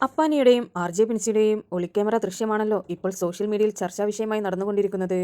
അപ്പാനിയുടെയും R J പിൻസിയുടെയും ഒളിക്യാമറ ദൃശ്യമാണല്ലോ ഇപ്പോൾ social മീഡിയയിൽ ചർച്ചാ വിഷയമായി നടന്നുകൊണ്ടിരിക്കുന്നത്.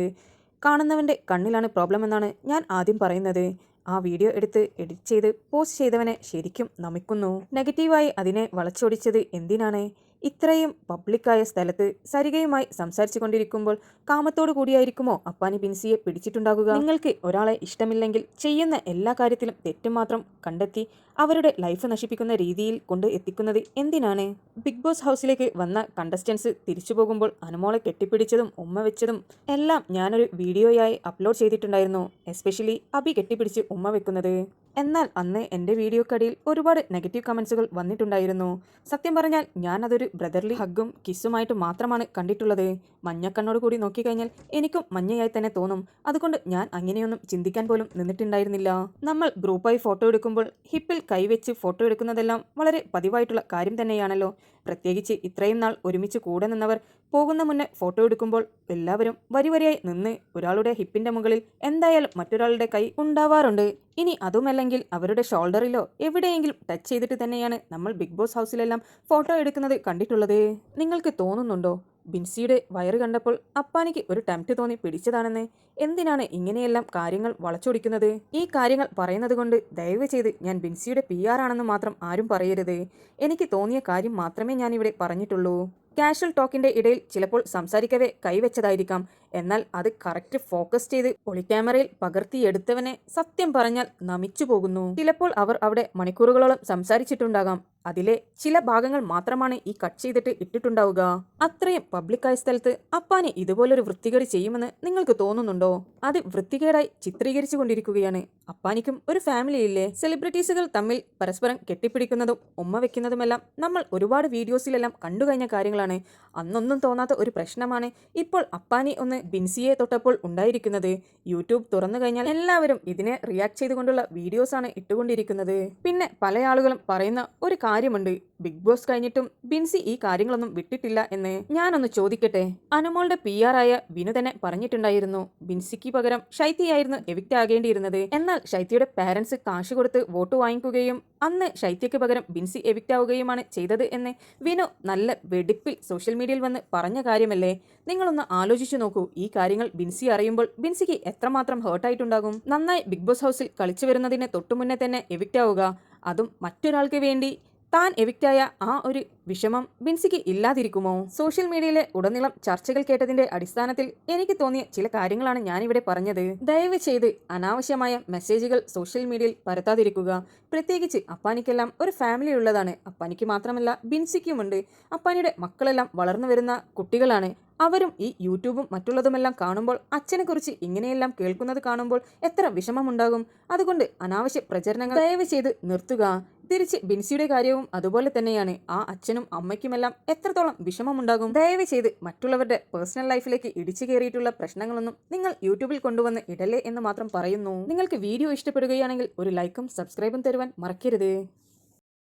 കാണുന്നവന്റെ കണ്ണിലാണ് പ്രോബ്ലം എന്നാണ് ഞാൻ ആദ്യം പറയുന്നത്. ആ വീഡിയോ എടുത്ത് എഡിറ്റ് ചെയ്ത് പോസ്റ്റ് ചെയ്തവനെ ശരിക്കും നമിക്കുന്നു. നെഗറ്റീവായി അതിനെ വളച്ചൊടിച്ചത് എന്തിനാണ്? ഇത്രയും പബ്ലിക്കായ സ്ഥലത്ത് സരികയുമായി സംസാരിച്ചു കൊണ്ടിരിക്കുമ്പോൾ കാമത്തോടു കൂടിയായിരിക്കുമോ അപ്പാനി ബിൻസിയെ പിടിച്ചിട്ടുണ്ടാകുക? നിങ്ങൾക്ക് ഒരാളെ ഇഷ്ടമില്ലെങ്കിൽ ചെയ്യുന്ന എല്ലാ കാര്യത്തിലും തെറ്റും മാത്രം കണ്ടെത്തി അവരുടെ ലൈഫ് നശിപ്പിക്കുന്ന രീതിയിൽ കൊണ്ട് എത്തിക്കുന്നത് എന്തിനാണ്? ബിഗ് ബോസ് ഹൗസിലേക്ക് വന്ന കണ്ടസ്റ്റൻസ് തിരിച്ചു പോകുമ്പോൾ അനുമോളെ കെട്ടിപ്പിടിച്ചതും ഉമ്മ വെച്ചതും എല്ലാം ഞാനൊരു വീഡിയോയായി അപ്ലോഡ് ചെയ്തിട്ടുണ്ടായിരുന്നു. എസ്പെഷ്യലി അബി കെട്ടിപ്പിടിച്ച് ഉമ്മ വെക്കുന്നത്. എന്നാൽ അന്ന് എന്റെ വീഡിയോക്കടിയിൽ ഒരുപാട് നെഗറ്റീവ് കമൻസുകൾ വന്നിട്ടുണ്ടായിരുന്നു. സത്യം പറഞ്ഞാൽ ഞാൻ അതൊരു ബ്രദർലി ഹഗ്ഗും കിസ്സുമായിട്ട് മാത്രമാണ് കണ്ടിട്ടുള്ളത്. മഞ്ഞക്കണ്ണോട് കൂടി നോക്കിക്കഴിഞ്ഞാൽ എനിക്കും മഞ്ഞയായി തന്നെ തോന്നും. അതുകൊണ്ട് ഞാൻ അങ്ങനെയൊന്നും ചിന്തിക്കാൻ പോലും നിന്നിട്ടുണ്ടായിരുന്നില്ല. നമ്മൾ ഗ്രൂപ്പായി ഫോട്ടോ എടുക്കുമ്പോൾ ഹിപ്പിൽ കൈവച്ച് ഫോട്ടോ എടുക്കുന്നതെല്ലാം വളരെ പതിവായിട്ടുള്ള കാര്യം തന്നെയാണല്ലോ. പ്രത്യേകിച്ച് ഇത്രയും നാൾ ഒരുമിച്ച് കൂടെ നിന്നവർ പോകുന്ന മുന്നേ ഫോട്ടോ എടുക്കുമ്പോൾ എല്ലാവരും വരിവരിയായി നിന്ന് ഒരാളുടെ ഹിപ്പിന്റെ മുകളിൽ എന്തായാലും മറ്റൊരാളുടെ കൈ ഉണ്ടാവാറുണ്ട്. ഇനി അതുമല്ലെങ്കിൽ അവരുടെ ഷോൾഡറിലോ എവിടെയെങ്കിലും ടച്ച് ചെയ്തിട്ട് തന്നെയാണ് നമ്മൾ ബിഗ് ബോസ് ഹൗസിലെല്ലാം ഫോട്ടോ എടുക്കുന്നത് കണ്ടിട്ടുള്ളത്. നിങ്ങൾക്ക് തോന്നുന്നുണ്ടോ? ബിൻസിയുടെ വയറ് കണ്ടപ്പോൾ അപ്പാനിക്ക് ഒരു ടെംപ്റ്റ് തോന്നി പിടിച്ചതാണെന്ന്. എന്തിനാണ് ഇങ്ങനെയെല്ലാം കാര്യങ്ങൾ വളച്ചൊടിക്കുന്നത്? ഈ കാര്യങ്ങൾ പറയുന്നത് കൊണ്ട് ദയവ് ചെയ്ത് ഞാൻ ബിൻസിയുടെ പി ആണെന്ന് മാത്രം ആരും പറയരുത്. എനിക്ക് തോന്നിയ കാര്യം മാത്രമേ ഞാനിവിടെ പറഞ്ഞിട്ടുള്ളൂ. കാഷ്വൽ ടോക്കിന്റെ ഇടയിൽ ചിലപ്പോൾ സംസാരിക്കവേ കൈവച്ചതായിരിക്കാം. എന്നാൽ അത് കറക്റ്റ് ഫോക്കസ് ചെയ്ത് ഒളിക്യാമറയിൽ പകർത്തിയെടുത്തവനെ സത്യം പറഞ്ഞാൽ നമിച്ചു പോകുന്നു. ചിലപ്പോൾ അവർ അവിടെ മണിക്കൂറുകളോളം സംസാരിച്ചിട്ടുണ്ടാകാം. അതിലെ ചില ഭാഗങ്ങൾ മാത്രമാണ് ഈ കട്ട് ചെയ്തിട്ട് ഇട്ടിട്ടുണ്ടാവുക. അത്രയും പബ്ലിക്കായ സ്ഥലത്ത് അപ്പാനെ ഇതുപോലൊരു വൃത്തികേട് ചെയ്യുമെന്ന് നിങ്ങൾക്ക് തോന്നുന്നുണ്ടോ? അത് വൃത്തികേടായി ചിത്രീകരിച്ചു കൊണ്ടിരിക്കുകയാണ്. അപ്പാനിക്കും ഒരു ഫാമിലി ഇല്ലേ? സെലിബ്രിറ്റീസുകൾ തമ്മിൽ പരസ്പരം കെട്ടിപ്പിടിക്കുന്നതും ഉമ്മ വെക്കുന്നതുമെല്ലാം നമ്മൾ ഒരുപാട് വീഡിയോസിലെല്ലാം കണ്ടുകഴിഞ്ഞ കാര്യങ്ങളാണ്. അന്നൊന്നും തോന്നാത്ത ഒരു പ്രശ്നമാണ് ഇപ്പോൾ അപ്പാനി ഒന്ന് ബിൻസിയെ തൊട്ടപ്പോൾ ഉണ്ടായിരിക്കുന്നത്. യൂട്യൂബ് തുറന്നു കഴിഞ്ഞാൽ എല്ലാവരും ഇതിനെ റിയാക്ട് ചെയ്തുകൊണ്ടുള്ള വീഡിയോസാണ് ഇട്ടുകൊണ്ടിരിക്കുന്നത്. പിന്നെ പല ആളുകളും പറയുന്ന ഒരു കാര്യമുണ്ട്. ബിഗ് ബോസ് കഴിഞ്ഞിട്ടും ബിൻസി ഈ കാര്യങ്ങളൊന്നും വിട്ടിട്ടില്ല എന്ന് ഞാനൊന്ന് ചോദിക്കട്ടെ? അനുമോളുടെ പി ആർ ആയ വിനു തന്നെ പറഞ്ഞിട്ടുണ്ടായിരുന്നു. ബിൻസിക്ക് പകരം ഷൈത്തിയായിരുന്നു എവിക്റ്റ് ആകേണ്ടിയിരുന്നത്. എന്നാൽ ഷൈത്തിയുടെ പാരന്റ്സ് കാശ് കൊടുത്ത് വോട്ട് വാങ്ങിക്കുകയും അന്ന് ഷൈത്യക്ക് പകരം ബിൻസി എവിക്റ്റ് ആവുകയുമാണ് ചെയ്തത് എന്ന് വിനു നല്ല വെടിപ്പിൽ സോഷ്യൽ മീഡിയയിൽ വന്ന് പറഞ്ഞ കാര്യമല്ലേ? നിങ്ങളൊന്ന് ആലോചിച്ചു നോക്കൂ. ഈ കാര്യങ്ങൾ ബിൻസി അറിയുമ്പോൾ ബിൻസിക്ക് എത്രമാത്രം ഹേർട്ടായിട്ടുണ്ടാകും? നന്നായി ബിഗ് ബോസ് ഹൗസിൽ കളിച്ചു വരുന്നതിന് തൊട്ടുമുന്നേ തന്നെ എവിക്റ്റ് ആവുക. അതും മറ്റൊരാൾക്ക് വേണ്ടി താൻ എവിക്റ്റായ ആ ഒരു വിഷമം ബിൻസിക്ക് ഇല്ലാതിരിക്കുമോ? സോഷ്യൽ മീഡിയയിലെ ഉടനീളം ചർച്ചകൾ കേട്ടതിന്റെ അടിസ്ഥാനത്തിൽ എനിക്ക് തോന്നിയ ചില കാര്യങ്ങളാണ് ഞാനിവിടെ പറഞ്ഞത്. ദയവ് ചെയ്ത് അനാവശ്യമായ മെസ്സേജുകൾ സോഷ്യൽ മീഡിയയിൽ പരത്താതിരിക്കുക. പ്രത്യേകിച്ച് അപ്പാനിക്കെല്ലാം ഒരു ഫാമിലി ഉള്ളതാണ്. അപ്പാനിക്ക് മാത്രമല്ല ബിൻസിക്കുമുണ്ട്. അപ്പാനിയുടെ മക്കളെല്ലാം വളർന്നു വരുന്ന കുട്ടികളാണ്. അവരും ഈ യൂട്യൂബും മറ്റുള്ളതുമെല്ലാം കാണുമ്പോൾ അച്ഛനെക്കുറിച്ച് ഇങ്ങനെയെല്ലാം കേൾക്കുന്നത് കാണുമ്പോൾ എത്ര വിഷമമുണ്ടാകും. അതുകൊണ്ട് അനാവശ്യ പ്രചരണങ്ങൾ ദയവ് ചെയ്ത് നിർത്തുക. തിരിച്ച് ബിൻസിയുടെ കാര്യവും അതുപോലെ തന്നെയാണ് ആ അച്ഛനും അമ്മയ്ക്കുമെല്ലാം എത്രത്തോളം വിഷമമുണ്ടാകും. ദയവ് ചെയ്ത് മറ്റുള്ളവരുടെ പേഴ്സണൽ ലൈഫിലേക്ക് ഇടിച്ചു കയറിയിട്ടുള്ള പ്രശ്നങ്ങളൊന്നും നിങ്ങൾ യൂട്യൂബിൽ കൊണ്ടുവന്ന് ഇടല്ലേ എന്ന് മാത്രം പറയുന്നു. നിങ്ങൾക്ക് വീഡിയോ ഇഷ്ടപ്പെടുകയാണെങ്കിൽ ഒരു ലൈക്കും സബ്സ്ക്രൈബും തരുവാൻ മറക്കരുത്.